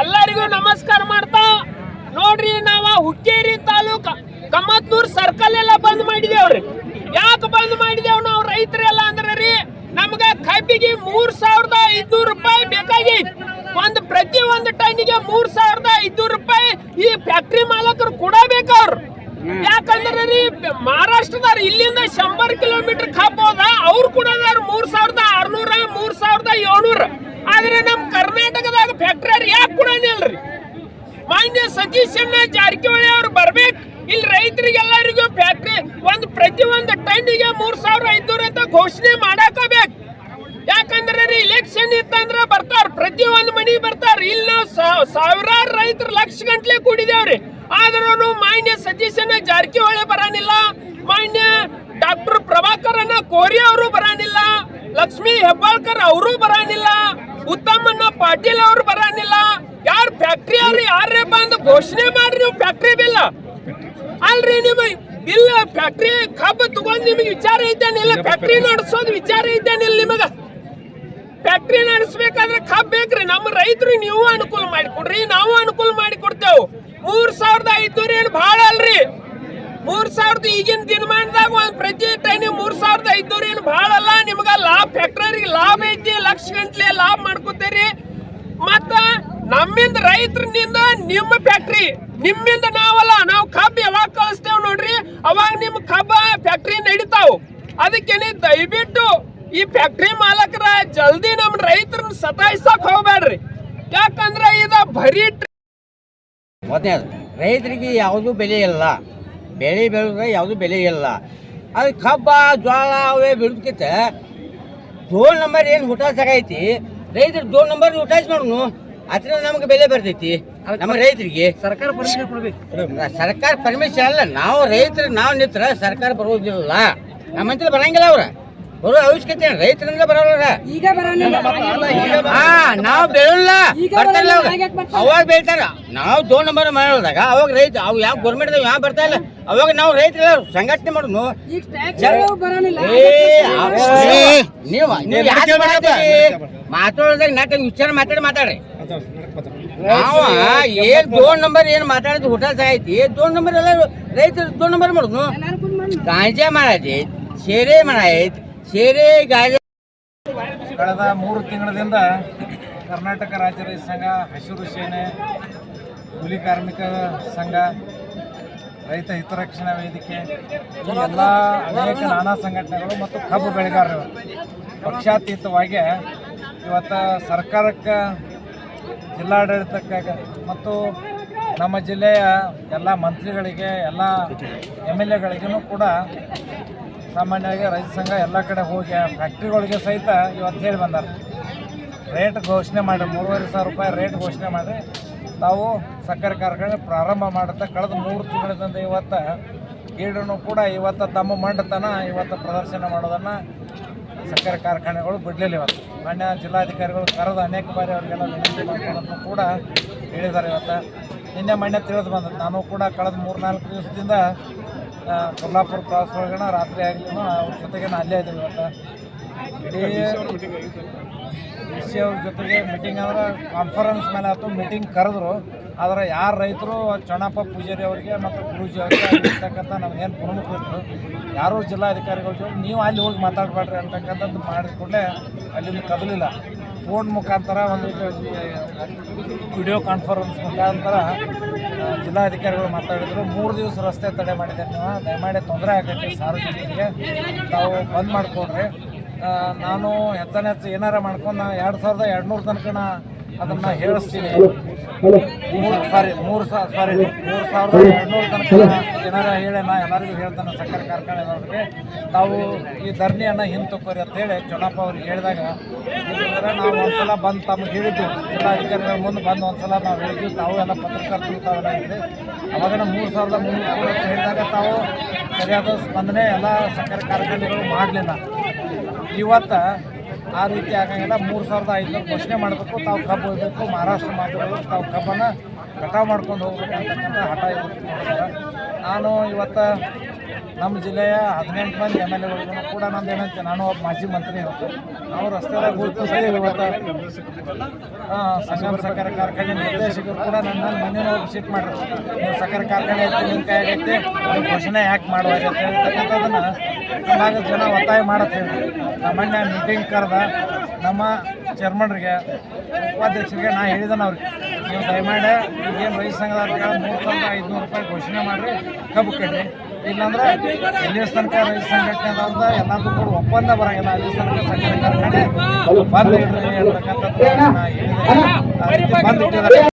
ಎಲ್ಲರಿಗೂ ನಮಸ್ಕಾರ ಮಾಡ್ತಾ, ನೋಡ್ರಿ ನಾವ ಹುಕ್ಕೇರಿ ತಾಲೂಕ ಕಮ್ಮತ್ತೂರ್ ಸರ್ಕಲ್ ಎಲ್ಲ ಬಂದ್ ಮಾಡಿದೇವ್ರಿ. ಯಾಕೆ ಬಂದ್ ಮಾಡಿದೇವ್ ನಾವು ರೈತರೆಲ್ಲ ಅಂದ್ರೆ ರೀ, ನಮ್ಗ ಕಬ್ಬಿಗೆ ಮೂರ್ ಸಾವಿರದ ಐದ್ನೂರು ರೂಪಾಯಿ ಬೇಕಾಗಿತ್ತು ಒಂದ್ ಪ್ರತಿ ಒಂದು ಟನ್ನಿಗೆ ಮೂರ್ ಸಾವಿರದ ಐದ್ನೂರು ರೂಪಾಯಿ ಈ ಫ್ಯಾಕ್ಟ್ರಿ ಮಾಲಕರು ಕೊಡಬೇಕವ್ರು ಯಾಕಂದ್ರೆ ರೀ ಮಹಾರಾಷ್ಟ್ರದವ್ರು ಇಲ್ಲಿಂದ ಶಂಬರ್ ಕಿಲೋಮೀಟರ್ ಕಾಪೋದ, ಅವ್ರು ಕೂಡ ಮೂರ್ ಸಾವಿರದ ಆರ್ನೂರ, ಮೂರ್ ಸಾವಿರದ ಏಳ್ನೂರ. ಆದ್ರೆ ನಮ್ ಕರ್ನಾಟಕದಾಗ ಫ್ಯಾಕ್ಟ್ರಿ ಯಾಕೆ ಕೊಡೋದಿಲ್ರಿ ಮಾನ್ಯ ಸತೀಶಣ್ಣ ಜಾರಕಿಹೊಳಿ ಅವ್ರು ಬರ್ಬೇಕು. ಇಲ್ಲಿ ರೈತರಿಗೆಲ್ಲರಿಗೂ ಫ್ಯಾಕ್ಟ್ರಿ ಒಂದು ಪ್ರತಿ ಒಂದು ಟನ್ನಿಗೆ ಮೂರ್ ಸಾವಿರ ಐದ್ನೂರ ಅಂತ ಘೋಷಣೆ ಮಾಡಾಕಬೇಕು ಯಾಕಂದ್ರೆ ರೀ ಇಲೆಕ್ಷನ್ ಇತ್ತಂದ್ರ ಬರ್ತಾರ ಪ್ರತಿ ಒಂದು ಮನಿ ಬರ್ತಾರ ಇಲ್ಲಿ ನಾವು ಸಾವಿರಾರು ರೈತರು ಲಕ್ಷ ಗಂಟ್ಲೆ ಕೂಡಿದೇವ್ರಿ ಆದ್ರೂ ಮಾನ್ಯ ಸತೀಶನ ಜಾರಕಿಹೊಳಿ ಬರಾನಿಲ್ಲ. ಮಾನ್ಯ ಡಾಕ್ಟರ್ ಪ್ರಭಾಕರನ ಕೋರಿ ಅವರು ಬರಾನಿಲ್ಲ. ಲಕ್ಷ್ಮೀ ಹೆಬ್ಬಾಳ್ಕರ್ ಅವರು ಬರಾನಿಲ್ಲ. ಉತ್ತಮಣ್ಣ ಪಾಟೀಲ್ ಅವರು ಬರಾನಿಲ್ಲ. ಯಾರು ಫ್ಯಾಕ್ಟ್ರಿ ಅವ್ರು ಯಾರೇ ಬಂದು ಘೋಷಣೆ ಮಾಡ್ರಿ ನೀವು ಫ್ಯಾಕ್ಟ್ರಿ ಬಿಲ್ ಅಲ್ರಿ ನಿಮಗೆ ಇಲ್ಲ ಫ್ಯಾಕ್ಟ್ರಿ ಕಬ್ಬು ತಗೊಂಡ್ ನಿಮಗೆ ವಿಚಾರ ಇದ್ದೇನಿಲ್ಲ ಫ್ಯಾಕ್ಟ್ರಿ ನಡೆಸೋದು ವಿಚಾರ ಇದ್ದೇನಿಲ್ಲ ನಿಮಗ. ಫ್ಯಾಕ್ಟ್ರಿ ನಡೆಸಬೇಕಾದ್ರೆ ಕಬ್ಬು ಬೇಕ್ರಿ. ನಮ್ಮ ರೈತರು ನೀವು ಅನುಕೂಲ ಮಾಡಿಕೊಡ್ರಿ ನಾವು ಅನುಕೂಲ ಮಾಡಿ ಕೊಡ್ತೇವೆ. ಮೂರ್ ಸಾವಿರದ ಐದ್ನೂರ ಏನು ಬಹಳ ಅಲ್ರಿ? ಮೂರ್ ಸಾವಿರದ ಈಗಿನ ದಿನಮಾನದಾಗ ಒಂದ್ ಪ್ರತಿ ಟೈನಿ ಮೂರ್ ಸಾವಿರದ ಐದ್ನೂರ ಏನು ಭಾಳ ಅಲ್ಲ? ನಿಮ್ಗ ಲಾಭ ಫ್ಯಾಕ್ಟ್ರಿಗೆ ಲಾಭ ಐತಿ, ಲಕ್ಷ ಗಂಟ್ಲೆ ಲಾಭ ಮಾಡ್ಕೋತೀರಿ. ಮತ್ತ ನಮ್ಮಿಂದ ರೈತರಿಂದ ನಿಮ್ಮ ಫ್ಯಾಕ್ಟ್ರಿ ನಿಮ್ಮಿಂದ ನಾವಲ್ಲ, ನಾವು ಕಬ್ಬು ಯಾವಾಗ ಕಳಿಸ್ತೇವ್ ನೋಡ್ರಿ? ಅವಾಗ ನಿಮ್ಮ ಕಬ್ಬ ಫ್ಯಾಕ್ಟ್ರಿ ನಡೀತಾವ್. ಅದಕ್ಕೆ ದಯವಿಟ್ಟು ಈ ಫ್ಯಾಕ್ಟ್ರಿ ಮಾಲಕರ ಜಲ್ದಿ ನಮ್ ರೈತರನ್ನ ಸತಾಯಿಸಕ್ ಹೋಗ್ಬೇಡ್ರಿ ಯಾಕಂದ್ರೆ ಇದ ಬರೀ ಮೊದಲನೇದು ರೈತರಿಗೆ ಯಾವುದೂ ಬೆಲೆ ಇಲ್ಲ. ಬೆಳೆ ಬೆಳೆದ್ರೆ ಯಾವುದೂ ಬೆಲೆ ಇಲ್ಲ. ಅದು ಕಬ್ಬ ಜೋಳ ಅವೇ ಬೆಳೆದಕ್ಕಿಂತ ಡೋಲ್ ನಂಬರ್ ಏನು ಹುಟಾಸಾಗೈತಿ ರೈತರು ಡೋಲ್ ನಂಬರ್ ಹುಟಾಸ್ ಮಾಡೋನು ಅದರಿಂದ ನಮಗೆ ಬೆಲೆ ಬರ್ತೈತಿ. ನಮ್ಮ ರೈತರಿಗೆ. ಸರ್ಕಾರ ಪರ್ಮಿಷನ್ ಕೊಡ್ಬೇಕು. ಸರ್ಕಾರ ಪರ್ಮಿಷನ್ ಅಲ್ಲ. ನಾವು ರೈತರು ನಾವು ನಿಂತ್ರ ಸರ್ಕಾರ ಬರೋದಿಲ್ಲ. ನಮ್ಮಂತಲ್ಲಿ ಬರಂಗಿಲ್ಲ ಅವ್ರ. ಬರೋ ಅವಶ್ಯಕತೆ? ರೈತರಿಂದ ಬರೋಲ್ಲ ಈಗ ಹಾ ನಾವು ಬೆಳಲ್ಲ ಬರ್ತಾರಲ್ಲ ಅವಾಗ. ಬೆಳಿತಾರ. ನಾವು ದೋ ನಂಬರ್ ಮಾಡೋದಾಗ ಅವಾಗ ರೈತ ಅವು ಯಾವ ಗೌರ್ಮೆಂಟ್ ಯಾವ ಬರ್ತಾ ಇಲ್ಲ. ಅವಾಗ ನಾವು ರೈತರ ಸಂಘಟನೆ ಮಾಡೋನು. ನೀವು ಮಾತಾಡೋದಾಗ ನಾಟ ವಿಚಾರ ಮಾತಾಡಿ ಮಾತಾಡ್ರಿ ನಾವು ಏನ್ ದೋನ್ ನಂಬರ್ ಏನ್ ಮಾತಾಡಿದ್ ಹುಟಾಸ ಐತಿ ದೋನ್ ನಂಬರ್ ಎಲ್ಲ ರೈತರು ದೋನ್ ನಂಬರ್ ಮಾಡೋನು. ಗಾಂಜಾ ಮಾಡೈತಿ ಶೇರೆ ಮಾಡೈತಿ ಗಾಂಜಾ ಕಳೆದ ಮೂರು ತಿಂಗಳಿಂದ ಕರ್ನಾಟಕ ರಾಜ್ಯ ರೈತ ಸಂಘ, ಹಸಿರು ಸೇನೆ ಕೂಲಿ ಕಾರ್ಮಿಕ ಸಂಘ, ರೈತ ಹಿತರಕ್ಷಣಾ ವೇದಿಕೆ ಎಲ್ಲ ಅನೇಕ ನಾನಾ ಸಂಘಟನೆಗಳು ಮತ್ತು ಕಬ್ಬು ಬೆಳೆಗಾರರು ಪಕ್ಷಾತೀತವಾಗಿ ಇವತ್ತು ಸರ್ಕಾರಕ್ಕೆ ಜಿಲ್ಲಾಡಳಿತಕ್ಕೆ ಮತ್ತು ನಮ್ಮ ಜಿಲ್ಲೆಯ ಎಲ್ಲ ಮಂತ್ರಿಗಳಿಗೆ, ಎಲ್ಲ ಎಂ ಎಲ್ ಎಗಳಿಗೂ ಕೂಡ ಸಾಮಾನ್ಯವಾಗಿ ರೈತ ಸಂಘ ಎಲ್ಲ ಕಡೆ ಹೋಗಿ ಫ್ಯಾಕ್ಟ್ರಿಗಳಿಗೆ ಸಹಿತ ಇವತ್ತು ಹೇಳಿ ಬಂದಾರೆ. ರೇಟ್ ಘೋಷಣೆ ಮಾಡಿ ಮೂರುವರೆ ಸಾವಿರ ರೂಪಾಯಿ ರೇಟ್ ಘೋಷಣೆ ಮಾಡಿ ತಾವು ಸಕ್ಕರೆ ಕಾರ್ಖಾನೆ ಪ್ರಾರಂಭ ಮಾಡುತ್ತಾ ಕಳೆದ ಮೂರು ತಿಂಗಳಿಂದ ಇವತ್ತು ಈಡನ್ನು ಕೂಡ ಇವತ್ತು ತಮ್ಮ ಮಂಡತನ ಇವತ್ತು ಪ್ರದರ್ಶನ ಮಾಡೋದನ್ನು ಸಕ್ಕರೆ ಕಾರ್ಖಾನೆಗಳು ಬಿಡಲಿಲ್ಲ ಇವತ್ತು. ಮಾನ್ಯ ಜಿಲ್ಲಾಧಿಕಾರಿಗಳು ಕರೆದು ಅನೇಕ ಬಾರಿ ಅವರಿಗೆಲ್ಲ ವಿನಂತಿ ಕೂಡ ಹೇಳಿದ್ದಾರೆ ಇವತ್ತು. ನಿನ್ನೆ ಮೊನ್ನೆ ತಿಳಿದು ಬಂದದ್ದು. ನಾನು ಕೂಡ ಕಳೆದ ಮೂರು ನಾಲ್ಕು ದಿವಸದಿಂದ ಆ, ಕೊಲ್ಲಾಪುರ ಕ್ರಾಸ್ ಒಳಗಣ ರಾತ್ರಿ ಆಗಿನೂ ಅವ್ರ ಜೊತೆಗೆ ನಾನು ಅಲ್ಲೇ ಇದ್ದೀವಿ ಇವತ್ತು. ಇಡೀ ಡಿ ಸಿ ಅವ್ರ ಜೊತೆಗೆ ಮೀಟಿಂಗ್ ಆದ್ರೆ ಕಾನ್ಫರೆನ್ಸ್ ಮೇಲೆ ಆಯ್ತು ಮೀಟಿಂಗ್ ಕರೆದ್ರು. ಆದರೆ ಯಾರು ರೈತರು ಚಣಪ್ಪ ಪೂಜಾರಿ ಅವರಿಗೆ ಮತ್ತು ಗುರೂಜಿ ಅವರಿಗೆ ಇರ್ತಕ್ಕಂಥ ನಮಗೇನು ಪ್ರಮುಖರು ಯಾರೂ ಜಿಲ್ಲಾಧಿಕಾರಿಗಳ ಜೊತೆ, ನೀವು ಅಲ್ಲಿ ಹೋಗಿ ಮಾತಾಡಬೇಡ್ರಿ ಅಂತಕ್ಕಂಥದ್ದು ಮಾಡಿಕೊಂಡೆ ಅಲ್ಲಿಂದ ಕದಲಿಲ್ಲ. ಫೋನ್ ಮುಖಾಂತರ ಒಂದು ವಿಡಿಯೋ ಕಾನ್ಫರೆನ್ಸ್ ಮುಖಾಂತರ ಜಿಲ್ಲಾಧಿಕಾರಿಗಳು ಮಾತಾಡಿದರು. ಮೂರು ದಿವಸ ರಸ್ತೆ ತಡೆ ಮಾಡಿದೆ ನೀವು. ದಯಮಾಡಿ ತೊಂದರೆ ಆಗೈತೆ ಸಾರ್ವಜನಿಕರಿಗೆ ತಾವು ಬಂದ್ ಮಾಡಿಕೊಡ್ರಿ. ನಾನು ಹೆಚ್ಚನ ಹೆಚ್ಚು ಏನಾರ ಮಾಡ್ಕೊಂಡು ಎರಡು ಸಾವಿರದ ಎರಡುನೂರು ತನಕ ನಾ ಅದನ್ನು ಹೇಳಿಸ್ತೀನಿ. ಮೂರು ಸಾರಿ ಮೂರು ಸಾವಿರ ಸಾರಿ ಮೂರು ಸಾವಿರದ ಎರಡುನೂರು ತನಕ ಏನಾರ ಹೇಳಿ ನಾ ಎಲ್ಲರಿಗೂ ಹೇಳ್ತಾನೆ ಸಕ್ಕರೆ ಕಾರ್ಖಾನೆದವ್ರಿಗೆ ತಾವು ಈ ಧರಣಿಯನ್ನು ಹಿಂತುಕೋರಿ ಅಂತೇಳಿ ಚೊಣಪ್ಪ ಅವ್ರಿಗೆ ಹೇಳಿದಾಗ ನಾವು ಒಂದ್ಸಲ ಬಂದು ತಮಗೆ ಹೇಳಿದ್ವಿ ಜಿಲ್ಲಾಧಿಕಾರಿಗಳ ಮುಂದೆ ಬಂದು ಒಂದ್ಸಲ ನಾವು ಹೇಳಿದ್ವಿ ತಾವು ಎಲ್ಲ ಪತ್ರಕರ್ತರು ತಾವೆಲ್ಲ ಅವಾಗನ ಅವಾಗ ಮೂರು ಸಾವಿರದ ಮುನ್ನೂರು ಹೇಳಿದಾಗ ತಾವು ಸರಿಯಾದ ಸ್ಪಂದನೆ ಎಲ್ಲ ಸಕ್ಕರೆ ಕಾರ್ಖಾನೆಗಳು ಮಾಡಲಿಲ್ಲ. ಇವತ್ತು ಆ ರೀತಿ ಆಗಂಗಿಲ್ಲ. ಮೂರು ಸಾವಿರದ ಐದುನೂರು ಘೋಷಣೆ ಮಾಡಬೇಕು. ತಾವು ಕಬ್ಬು ಹೋಗಬೇಕು ಮಹಾರಾಷ್ಟ್ರ ಮಾತ್ರಗಳು ತಾವು ಕಬ್ಬನ್ನು ಕಟಾವು ಮಾಡ್ಕೊಂಡು ಹೋಗ್ಬೇಕು ಅಂತಕ್ಕಂಥ ಹಠ ಇವತ್ತು ನಾನು ಇವತ್ತು ನಮ್ಮ ಜಿಲ್ಲೆಯ ಹದಿನೆಂಟು ಮಂದಿ ಎಂ ಎಲ್ ಎಗಳು ಕೂಡ ನಮ್ದು ಏನಂತೆ, ನಾನು ಒಬ್ಬ ಮಾಜಿ ಮಂತ್ರಿ ಇವತ್ತು ನಾವು ರಸ್ತೆದಾಗ ಗುರುತಿಸಿ ಇವತ್ತು ಸಂಗಮ ಸಕ್ಕರೆ ಕಾರ್ಖಾನೆ ನಿರ್ದೇಶಕರು ಕೂಡ ನನ್ನ ಮನೆ ವಿಸಿಟ್ ಮಾಡ್ರಿ ನೀವು ಸಕ್ಕರೆ ಕಾರ್ಖಾನೆ ಐತೆ, ನಿಮ್ಮ ಕೈ ನೀವು ಘೋಷಣೆ ಯಾಕೆ ಮಾಡುವಾಗ ಅಂತ ಹೇಳ್ತಕ್ಕಂಥದ್ದನ್ನು ಜನ ಒತ್ತಾಯ ಮಾಡತ್ತೆ ನಮ್ಮಣ್ಣ ಮೊನ್ನೆ ಮೀಟಿಂಗ್ ಕರೆದ ನಮ್ಮ ಚೇರ್ಮನ್ರಿಗೆ, ಉಪಾಧ್ಯಕ್ಷರಿಗೆ ನಾ ಹೇಳಿದನ ಅವ್ರಿಗೆ. ನೀವು ದಯಮಾಡಿ, ಈಗೇನು ರೈತ ಸಂಘದ ಮೂರು ಸಾವಿರದ ಐದುನೂರು ರೂಪಾಯಿ ಘೋಷಣೆ ಮಾಡಿರಿ, ಕಬ್ಬು ಕಡ್ರಿ ಇಲ್ಲಾಂದ್ರೆ ಎಲ್ಲಿ ತನಕ ರೈತ ಸಂಘಟನೆ ಎಲ್ಲದಕ್ಕೂ ಕೂಡ ಒಪ್ಪಂದ ಬರಂಗಿಲ್ಲ. ಅಲ್ಲಿ ತನಕ ಸಕ್ಕರೆ ಕಾರ್ಖಾನೆ ಬಂದ್ ಹೇಳಿದೆ ಬಂದ್ ಇಟ್ಟಿದ್ದಾರೆ.